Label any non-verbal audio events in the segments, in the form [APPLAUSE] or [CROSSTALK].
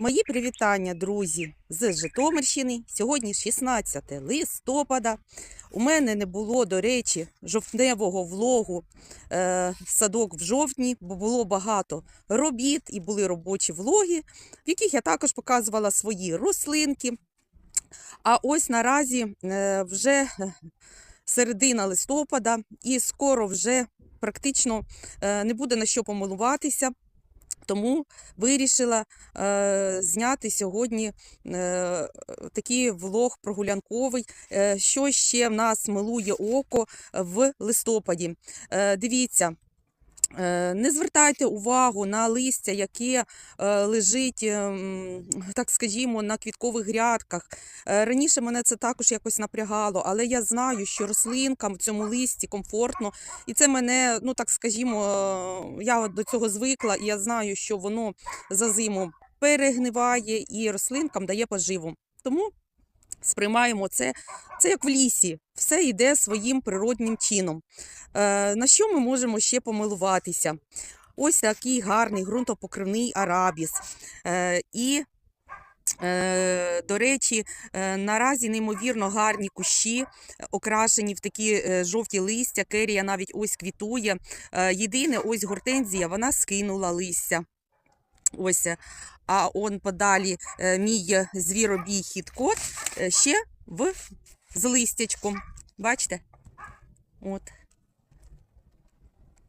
Мої привітання, друзі, з Житомирщини. Сьогодні 16 листопада. У мене не було, до речі, жовтневого влогу е, садок в жовтні, бо було багато робіт і були робочі влоги, в яких я також показувала свої рослинки. А ось наразі е, вже е, середина листопада, і скоро вже практично е, не буде на що помилуватися. Тому вирішила е, зняти сьогодні е, такий влог прогулянковий, е, що ще в нас милує око в листопаді. Е, дивіться. Е, Не звертайте увагу на листя, яке е, лежить, ем, так скажімо, на квіткових грядках. Е, Раніше мене це також якось напрягало, але я знаю, що рослинкам в цьому листі комфортно, і це мене, ну так скажімо, я до цього звикла, і я знаю, що воно за зиму перегниває і рослинкам дає поживу. Тому сприймаємо це, це як в лісі, все йде своїм природнім чином. Е, на що ми можемо ще помилуватися? Ось такий гарний ґрунтопокривний арабіс. Е, і Е, До речі, е, наразі неймовірно гарні кущі, е, окрашені в такі жовті листя. Керія навіть ось квітує. Єдине, ось гортензія, вона скинула листя. Ось. е, А он подалі е, мій звіробій хіт-кот е, ще в з листячком. Бачите? От.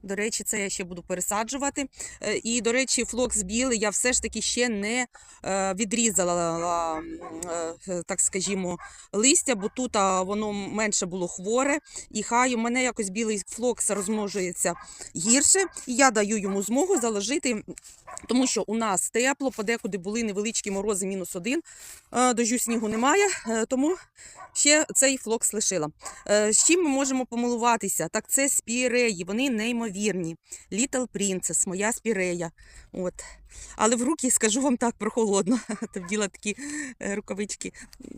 До речі, це я ще буду пересаджувати. Е, І, до речі, флокс білий я все ж таки ще не е, відрізала, е, так скажімо, листя, бо тут воно менше було хворе. І хай у мене якось білий флокс розмножується гірше. І я даю йому змогу заложити, тому що у нас тепло, подекуди були невеличкі морози, мінус один. Дождю снігу немає, тому ще цей флокс лишила. З чим ми можемо помилуватися? Так це спіреї, вони неймовірні. Little Princess, моя спірея. От. Але в руки, скажу вам так, прохолодно. [LAUGHS] Вділа такі е, рукавички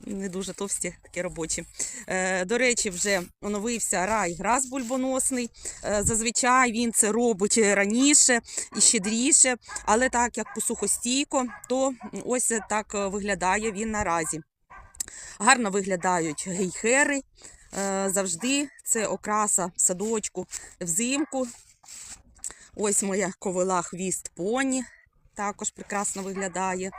не дуже товсті, такі робочі. Е, До речі, вже оновився рай грас бульбоносний. Е, Зазвичай він це робить раніше і щедріше, але так як посухостійко, то ось так виглядає він наразі. Гарно виглядають гейхери. Е, Завжди це окраса в садочку взимку. Ось моя ковила хвіст поні. Також прекрасно виглядає.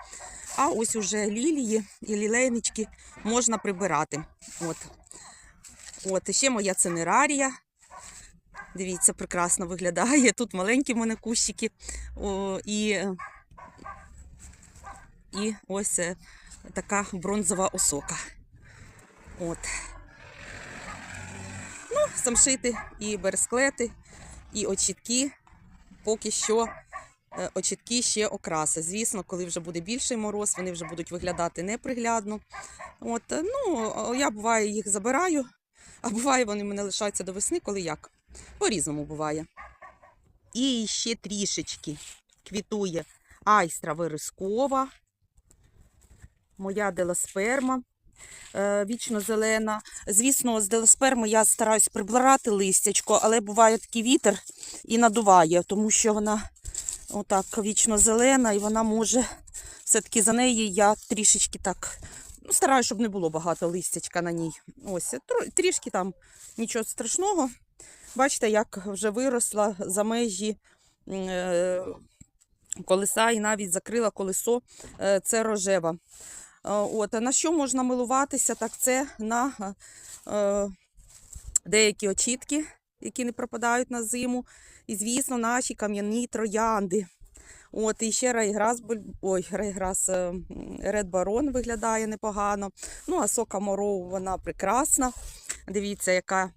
А ось уже лілії і лілейнички можна прибирати. От. От, ще моя цинерарія. Дивіться, прекрасно виглядає. Тут маленькі мене кущики. О, і, і ось е, така бронзова осока. От. Ну, самшити і бересклети, і очітки. Поки що е, очітки ще окраси. Звісно, коли вже буде більший мороз, вони вже будуть виглядати неприглядно. От, е, ну, я буває їх забираю, а буває, вони мене лишаються до весни, коли як. По-різному буває. І ще трішечки квітує айстра вирискова, моя деласперма е, вічно зелена. Звісно, з деласперми я стараюсь прибирати листячко, але буває такий вітер і надуває, тому що вона отак вічно зелена і вона може все-таки за неї я трішечки так. Ну, стараюсь, щоб не було багато листячка на ній. Ось, трішки там нічого страшного. Бачите, як вже виросла за межі е, колеса і навіть закрила колесо. Е, Це рожева. Е, От, на що можна милуватися? Так це на е, деякі очітки, які не пропадають на зиму. І, звісно, наші кам'яні троянди. От, і ще райграс, ой, райграс е, Ред Барон виглядає непогано. Ну, а сока Мороу, вона прекрасна. Дивіться, яка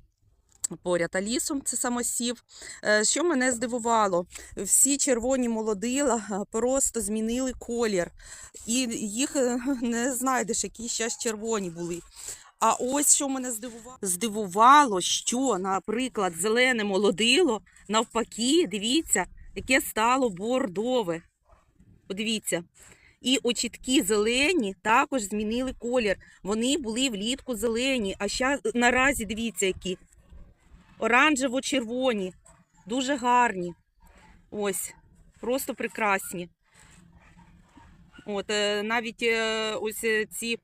поряд алісом, це самосів. Е, Що мене здивувало, всі червоні молодила е, просто змінили колір. І їх е, [LAUGHS] не знайдеш, які зараз червоні були. А ось що мене здивувало. Здивувало, що, наприклад, зелене молодило, навпаки, дивіться, яке стало бордове. Подивіться. І очітки зелені також змінили колір. Вони були влітку зелені, а щас, наразі дивіться, які оранжево-червоні, дуже гарні. Ось, просто прекрасні. От е, навіть е, ось е, ці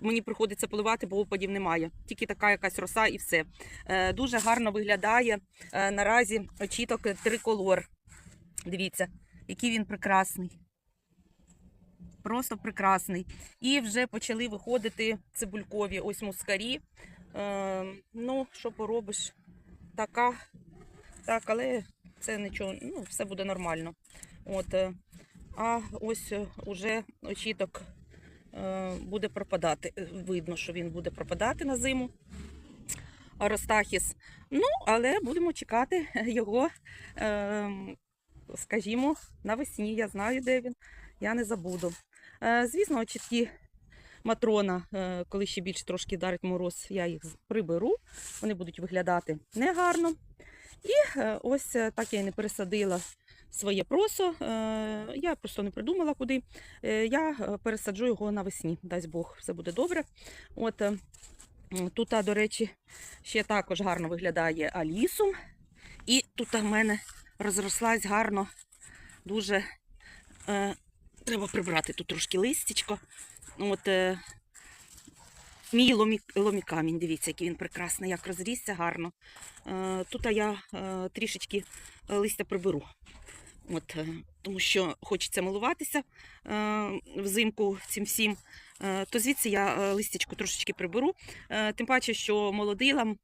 мені приходиться поливати, бо опадів немає. Тільки така якась роса і все. Дуже гарно виглядає наразі очіток триколор. Дивіться, який він прекрасний. Просто прекрасний. І вже почали виходити цибулькові ось мускарі. Е, ну, що поробиш? Така, так, але це нічого, ну, все буде нормально. От, е, а ось е, уже очіток е, буде пропадати. Видно, що він буде пропадати на зиму. Аростахіс. Ну, але будемо чекати його, скажімо, навесні. Я знаю, де він. Я не забуду. Звісно, очітки матрона, е, коли ще більше трошки дарить мороз, я їх приберу. Вони будуть виглядати негарно. І е, ось е, так я і не пересадила своє просо. Я просто не придумала куди. Я пересаджу його навесні. Дасть Бог, все буде добре. От тут, до речі, ще також гарно виглядає алісум. І тут в мене розрослась гарно, дуже. Треба прибрати тут трошки листячко. От, е, мій ломі, ломікамінь, дивіться, який він прекрасний, як розрісся гарно. Е, тут я е, трішечки е, листя приберу. От, е, тому що хочеться милуватися е, взимку цим всім. Е, то звідси я е, листячку трошечки приберу. Е, тим паче, що молодилам,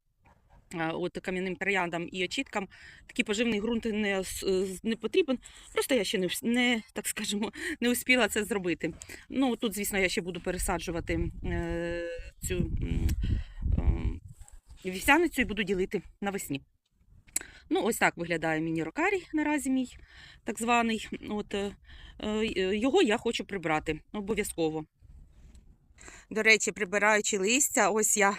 от кам'яним трояндам і очіткам такий поживний ґрунт не, е, не потрібен. Просто я ще не, не так скажемо, [LAUGHS] не успіла це зробити. Ну тут, звісно, я ще буду пересаджувати е, цю ем, вівсяницю і буду ділити навесні. Ну, ось так виглядає міні-рокарій наразі мій так званий. От, е, е, його я хочу прибрати обов'язково. До речі, прибираючи листя, ось я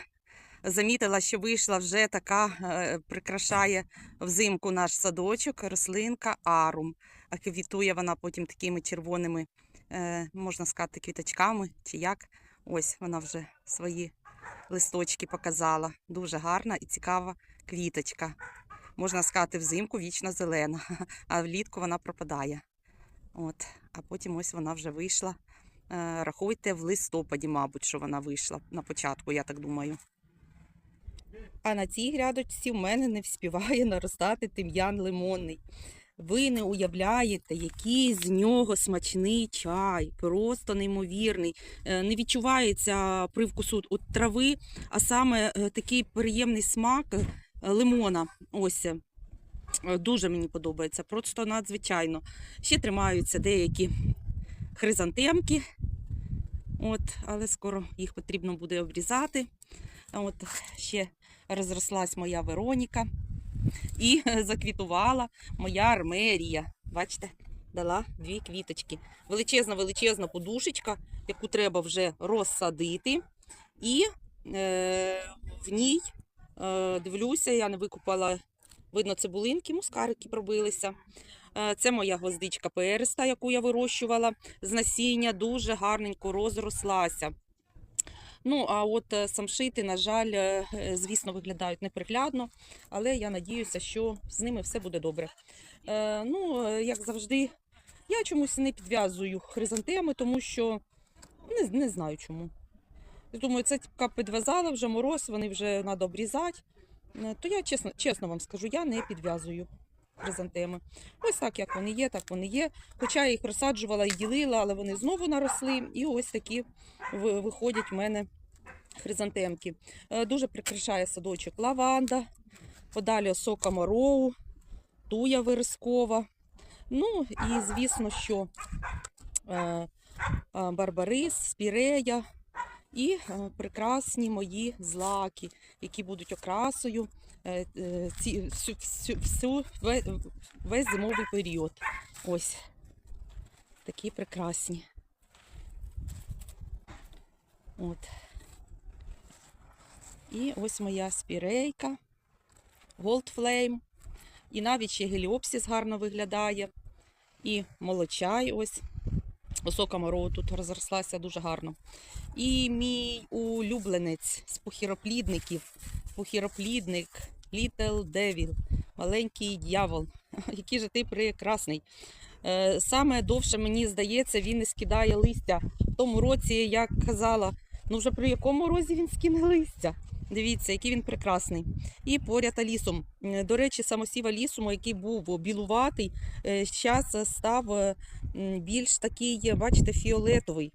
замітила, що вийшла вже така, е, прикрашає взимку наш садочок, рослинка арум. А квітує вона потім такими червоними, е, можна сказати, квіточками чи як. Ось вона вже свої листочки показала. Дуже гарна і цікава квіточка. Можна сказати, взимку вічно зелена, [LAUGHS] а влітку вона пропадає. От. А потім ось вона вже вийшла. Е, Рахуйте, в листопаді, мабуть, що вона вийшла на початку, я так думаю. А на цій грядочці в мене не вспіває наростати тим'ян лимонний. Ви не уявляєте, який з нього смачний чай, просто неймовірний. Е, Не відчувається привкусу от трави, а саме е, такий приємний смак е, лимона. Ось. Дуже мені подобається, просто надзвичайно. Ще тримаються деякі хризантемки, от, але скоро їх потрібно буде обрізати. От ще розрослась моя Вероніка і [LAUGHS] заквітувала моя армерія. Бачите, дала дві квіточки. Величезна, величезна подушечка, яку треба вже розсадити. І е, в ній е, дивлюся, я не викупала, видно, цибулинки, мускарики пробилися. Е, Це моя гвоздичка переста, яку я вирощувала з насіння, дуже гарненько розрослася. Ну, а от е, самшити, на жаль, е, е, звісно, виглядають неприглядно, але я надіюся, що з ними все буде добре. Е, ну, як завжди, я чомусь не підв'язую хризантеми, тому що не, не знаю чому. Думаю, це типка підв'язала вже мороз, вони вже треба обрізати. То я чесно, чесно вам скажу, я не підв'язую хризантеми. Ось так, як вони є, так вони є. Хоча я їх розсаджувала і ділила, але вони знову наросли. І ось такі виходять в мене хризантемки. Е, Дуже прикрашає садочок лаванда, подалі осока мороу, туя виразкова. Ну і звісно, що е, е, барбарис, спірея і прекрасні мої злаки, які будуть окрасою ці, всю, всю, всю, весь зимовий період. Ось такі прекрасні. От. І ось моя спірейка, Gold Flame. І навіть ще геліопсис гарно виглядає. І молочай ось. Осока мороу тут розрослася дуже гарно. І мій улюбленець з пухіроплідників, пухіроплідник Little Devil, маленький дьявол. [LAUGHS] Який же ти прекрасний. Е, Саме довше, мені здається, він не скидає листя. В тому році, як казала, ну вже при якому розі він скине листя. Дивіться, який він прекрасний. І поряд алісом. Е, До речі, самосів алісуму, який був білуватий, зараз став е, більш такий, е, бачите, фіолетовий.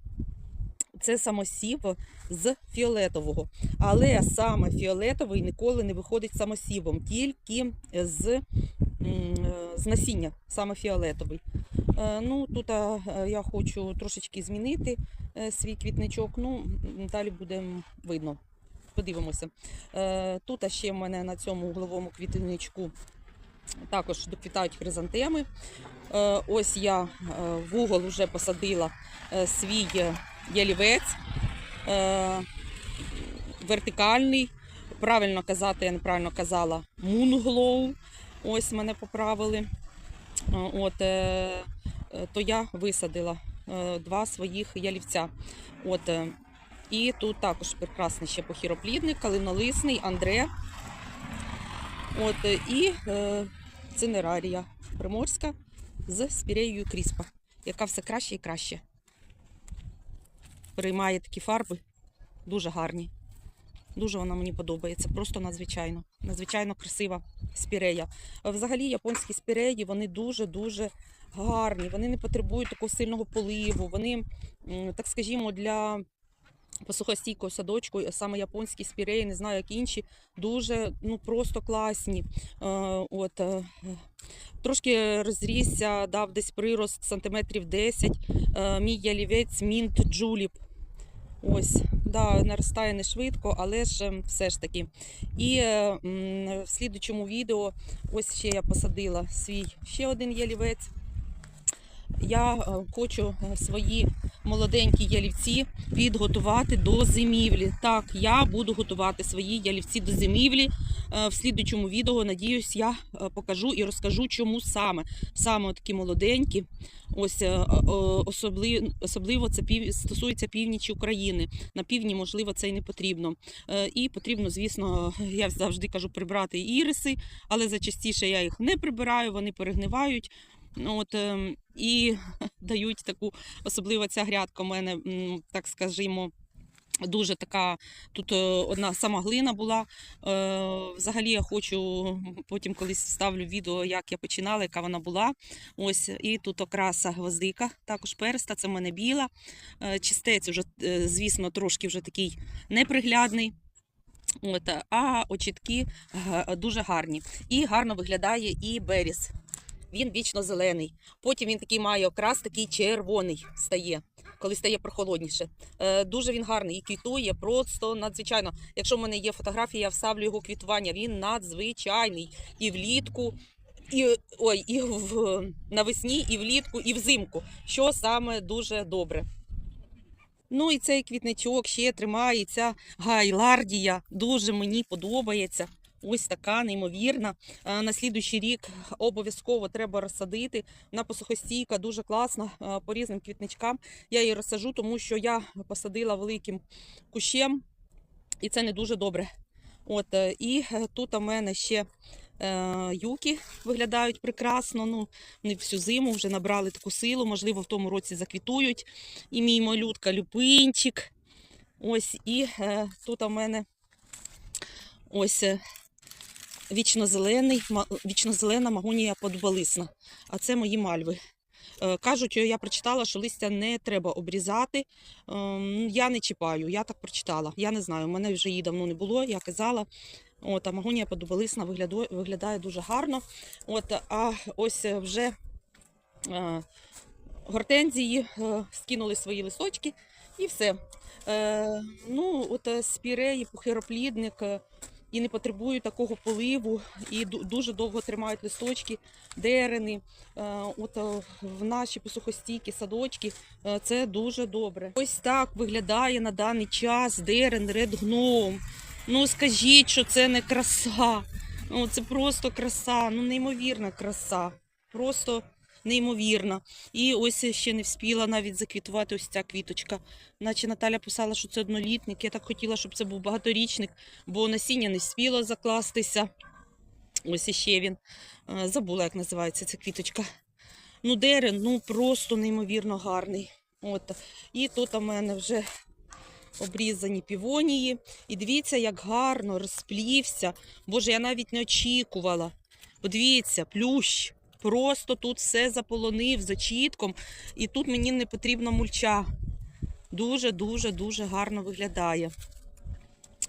Це самосів з фіолетового. Але саме фіолетовий ніколи не виходить самосівом, тільки з, е, з насіння, саме фіолетовий. Е, Ну, тут е, я хочу трошечки змінити е, свій квітничок. Ну, далі буде видно. Подивимося. Е, Тут ще в мене на цьому угловому квітничку також доквітають хризантеми. Е, Ось я е, в угол вже посадила свій ялівець вертикальний. Правильно казати, я неправильно казала, мунглоу. Ось мене поправили. От, то я висадила два своїх ялівця. От, і тут також прекрасний ще похіроплідник, калинолисний, Андре. От, е, і е, цинерарія приморська з спіреєю кріспа, яка все краще і краще. Приймає такі фарби, дуже гарні. Дуже вона мені подобається, просто надзвичайно. Надзвичайно красива спірея. Взагалі японські спіреї вони дуже-дуже гарні. Вони не потребують такого сильного поливу. Вони, так скажімо, для посухостійкого садочку, саме японські спіреї, не знаю, як інші, дуже ну просто класні. Е, от, е, трошки розрісся, дав десь прирост сантиметрів 10. Е, мій ялівець Мінт Джуліп. Ось, да, наростає не швидко, але ж ем, все ж таки. І е, м, в слідучому відео ось ще я посадила свій ще один ялівець. Я е, хочу е, свої молоденькі ялівці підготувати до зимівлі. Так, я буду готувати свої ялівці до зимівлі. Е, В слідучому відео, надіюсь, я е, покажу і розкажу, чому саме. Саме такі молоденькі. Ось е, особливо, особливо це пів, стосується північі України. На півдні, можливо, це і не потрібно. І потрібно, звісно, я завжди кажу прибрати іриси, але зачастіше я їх не прибираю, вони перегнивають. Ну, От, ем, і [LAUGHS] дають таку, особливо ця грядка у мене, так скажімо, дуже така. Тут е, одна сама глина була. Е, Взагалі я хочу потім колись вставлю відео, як я починала, яка вона була. Ось, і тут окраса гвоздика, також перста, це в мене біла. Е, Чистець вже, звісно, трошки вже такий неприглядний. От, а очітки дуже гарні. І гарно виглядає і беріс. Він вічно зелений. Потім він такий має окрас, такий червоний стає, коли стає прохолодніше. Е, дуже він гарний і квітує просто надзвичайно. Якщо в мене є фотографія, я вставлю його квітування. Він надзвичайний. І влітку, і ой, і в навесні, і влітку, і взимку. Що саме дуже добре. Ну і цей квітничок ще тримається. Гайлардія дуже мені подобається. Ось така неймовірна. Е, На слідуючий рік обов'язково треба розсадити. Вона посухостійка, дуже класна е, по різним квітничкам. Я її розсажу, тому що я посадила великим кущем, і це не дуже добре. От, е, і тут у мене ще е, юки виглядають прекрасно. Ну, вони всю зиму вже набрали таку силу, можливо, в тому році заквітують. І мій малютка Люпинчик. Ось, і е, тут у мене ось вічнозелений, вічнозелена магонія подбалисна. А це мої мальви. Е, Кажуть, я прочитала, що листя не треба обрізати. Ем, Я не чіпаю, я так прочитала. Я не знаю, мене вже її давно не було, я казала. От, а магонія подобалисна виглядає, дуже гарно. От, а ось вже е, гортензії е, скинули свої листочки і все. Е, ну, от спіреї, пухироплідник і не потребують такого поливу, і дуже довго тримають листочки, дерени. Е, от е, в наші посухостійкі садочки е, це дуже добре. Ось так виглядає на даний час дерен Red Gnome. Ну скажіть, що це не краса. Ну, це просто краса, ну неймовірна краса. Просто неймовірна. І ось ще не вспіла навіть заквітувати ось ця квіточка. Наче Наталя писала, що це однолітник. Я так хотіла, щоб це був багаторічник, бо насіння не вспіло закластися. Ось іще він. Е, Забула, як називається ця квіточка. Ну, дерен, ну просто неймовірно гарний. От. І тут у мене вже обрізані півонії. І дивіться, як гарно розплівся. Боже, я навіть не очікувала. Подивіться, плющ. Просто тут все заполонив з очітком. І тут мені не потрібна мульча. Дуже-дуже дуже гарно виглядає.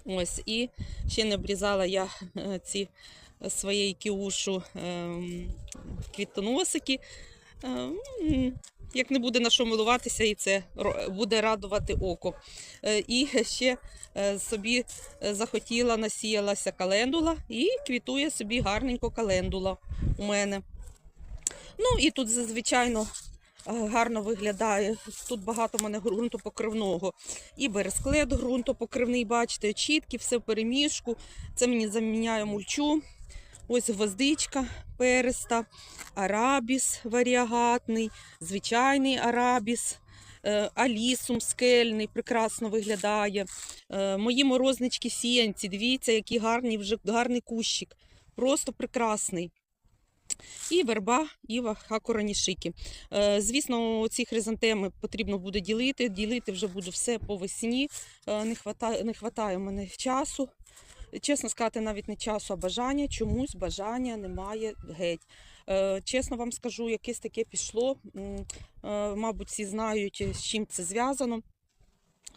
Ось, і ще не обрізала я е, ці е, своєї кіушу ем, квітоносики. Ем, Як не буде на що милуватися, і це буде радувати око. Е, І ще собі захотіла, насіялася календула і квітує собі гарненько календула у мене. Ну і тут, звичайно, е, гарно виглядає. Тут багато в мене ґрунту покривного. І бересклет ґрунтопокривний, бачите, чіткі, все в переміжку. Це мені заміняє мульчу. Ось гвоздичка переста, арабіс варіагатний, звичайний арабіс, е, алісум скельний, прекрасно виглядає. Е, Мої морознички сіянці, дивіться, який гарний вже гарний кущик. Просто прекрасний. І верба, іва, хакуранішики. Е, Звісно, ці хризантеми потрібно буде ділити. Ділити вже буду все по весні. Е, Не хватає, не хватає мене часу. Чесно сказати, навіть не часу, а бажання. Чомусь бажання немає геть. Е, Чесно вам скажу, якесь таке пішло. Мабуть, всі знають, з чим це зв'язано.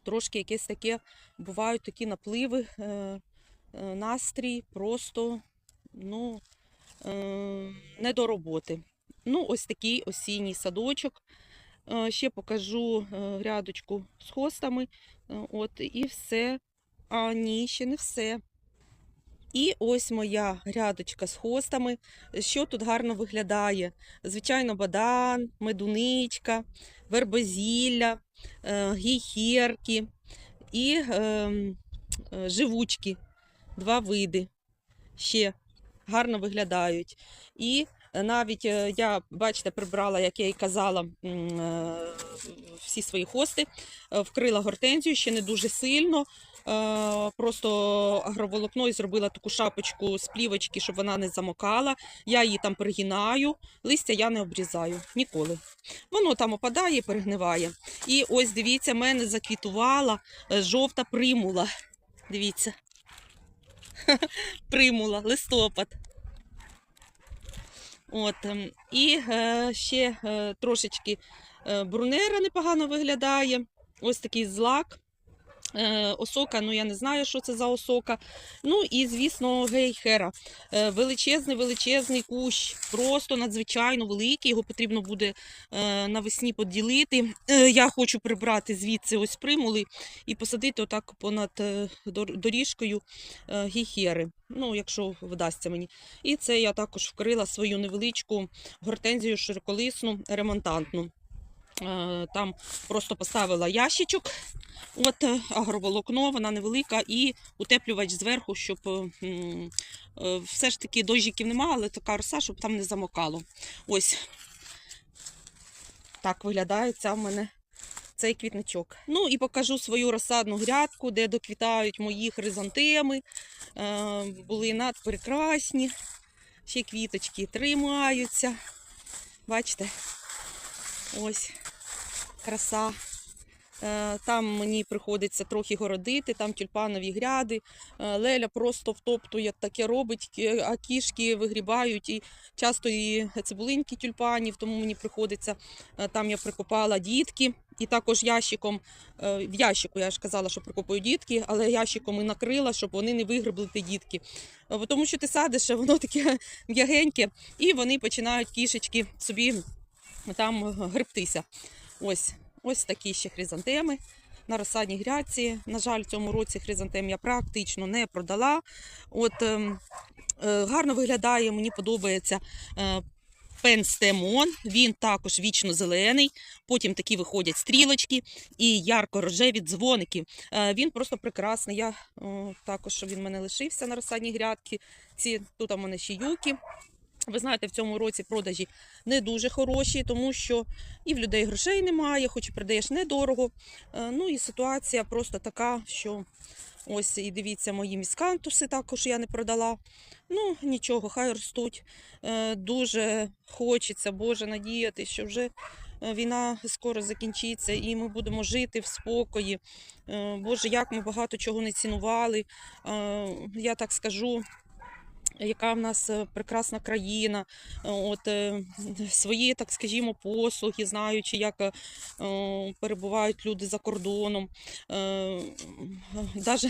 Трошки якесь таке бувають такі напливи, настрій, просто ну, не до роботи. Ну, ось такий осінній садочок. Е, Ще покажу е, грядочку з хостами. Е, От, і все. А ні, ще не все. І ось моя грядочка з хостами. Що тут гарно виглядає? Звичайно, бадан, медуничка, вербозілля, е, і ем, е, живучки. Два види ще гарно виглядають. І навіть е, я, бачите, прибрала, як я і казала, е, всі свої хости, е, вкрила гортензію ще не дуже сильно. Е, Просто агроволокно і зробила таку шапочку з плівочки, щоб вона не замокала. Я її там перегинаю, листя я не обрізаю ніколи. Воно там опадає і перегниває. І ось дивіться, мене заквітувала е, жовта примула. Дивіться. [LAUGHS] Примула, листопад. От, ем, і е, ще е, трошечки е, брунера непогано виглядає. Ось такий злак. Е, осока, ну я не знаю, що це за осока. Ну і, звісно, гейхера. Е, величезний, величезний кущ, просто надзвичайно великий. Його потрібно буде е, навесні поділити. Я хочу прибрати звідси ось примули і посадити отак понад доріжкою гейхери. Ну, якщо вдасться мені. І це я також вкрила свою невеличку гортензію широколисну ремонтантну. Е, Там просто поставила ящичок, от е, агроволокно, вона невелика, і утеплювач зверху, щоб е, все ж таки дощиків немає, але така роса, щоб там не замокало. Ось так виглядає ця в мене цей квітничок. Ну і покажу свою розсадну грядку, де доквітають мої хризантеми. Були надпрекрасні. Ще квіточки тримаються. Бачите? Ось краса. Е, Там мені приходиться трохи городити, там тюльпанові гряди. Е, Леля просто втоптує таке робить, а кішки вигрібають і часто і цибулинки тюльпанів, тому мені приходиться. е, Там я прикопала дітки. І також ящиком, в ящику я ж казала, що прикопую дітки, але ящиком і накрила, щоб вони не вигребли ті дітки. Тому що ти садиш, воно [LAUGHS] таке м'ягеньке, і вони починають кішечки собі там гребтися. Ось, ось такі ще хризантеми на розсадній грядці. На жаль, в цьому році хризантем я практично не продала. От ем, е, гарно виглядає, мені подобається. Е, Пенстемон, він також вічно зелений, потім такі виходять стрілочки і ярко-рожеві дзвоники. Е, Він просто прекрасний. Я о, також, він мене лишився на розсадній грядці. Ці, тут у мене ще юки. Ви знаєте, в цьому році продажі не дуже хороші, тому що і в людей грошей немає, хоч і продаєш недорого. Е, Ну і ситуація просто така, що Ось і дивіться, мої міскантуси також я не продала. Ну, нічого, хай ростуть. Е, Дуже хочеться, Боже, надіяти, що вже е, війна скоро закінчиться і ми будемо жити в спокої. Боже, як ми багато чого не цінували. Я так скажу. Яка в нас е, прекрасна країна, от е, свої, так скажімо, послуги, знаючи, як е, перебувають люди за кордоном. Навіть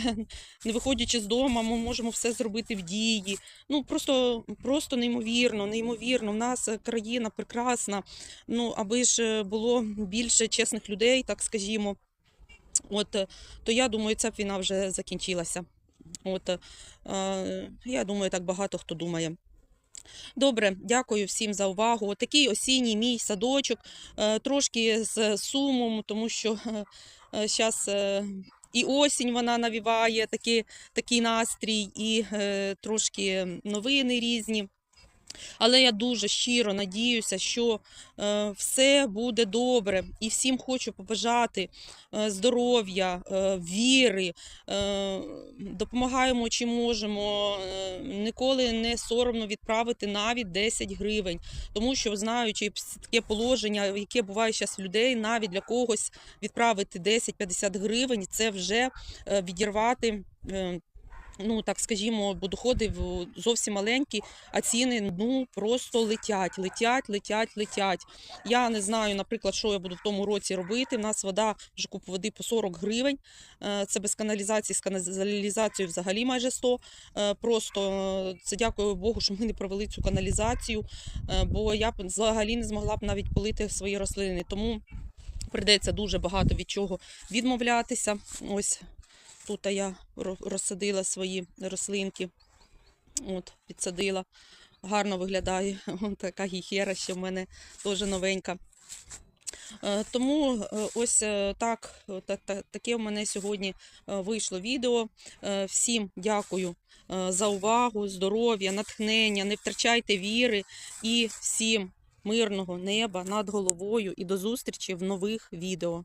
не виходячи з дому, ми можемо все зробити в дії. Ну просто, просто неймовірно, неймовірно. У нас країна прекрасна. Ну, аби ж було більше чесних людей, так скажімо. От, то я думаю, ця б війна вже закінчилася. От, е, е, я думаю, так багато хто думає. Добре, дякую всім за увагу. Такий осінній мій садочок, е, трошки з сумом, тому що зараз і осінь вона навіває такий, такий настрій, і е, трошки новини різні. Але я дуже щиро надіюся, що е, все буде добре. І всім хочу побажати е, здоров'я, е, віри, допомагаємо чи можемо. Ніколи не соромно відправити навіть 10 гривень, тому що знаючи таке положення, яке буває зараз в людей, навіть для когось відправити 10-50 гривень, це вже відірвати. Ну, так скажімо, доходи зовсім маленькі, а ціни ну просто летять, летять, летять, летять. Я не знаю, наприклад, що я буду в тому році робити. У нас вода вже куп води по 40 гривень. Е, Це без каналізації, з каналізацією взагалі майже 100. Е, Просто е, це дякую Богу, що ми не провели цю каналізацію, бо я б взагалі не змогла б навіть полити свої рослини. Тому прийдеться дуже багато від чого відмовлятися. Ось тут я розсадила свої рослинки. От, підсадила. Гарно виглядає. [LAUGHS] Така гіхера, що в мене теж новенька. Е, Тому е, ось е, так, та- та- таке в мене сьогодні вийшло відео. Всім дякую за увагу, здоров'я, натхнення, не втрачайте віри і всім мирного неба над головою і до зустрічі в нових відео.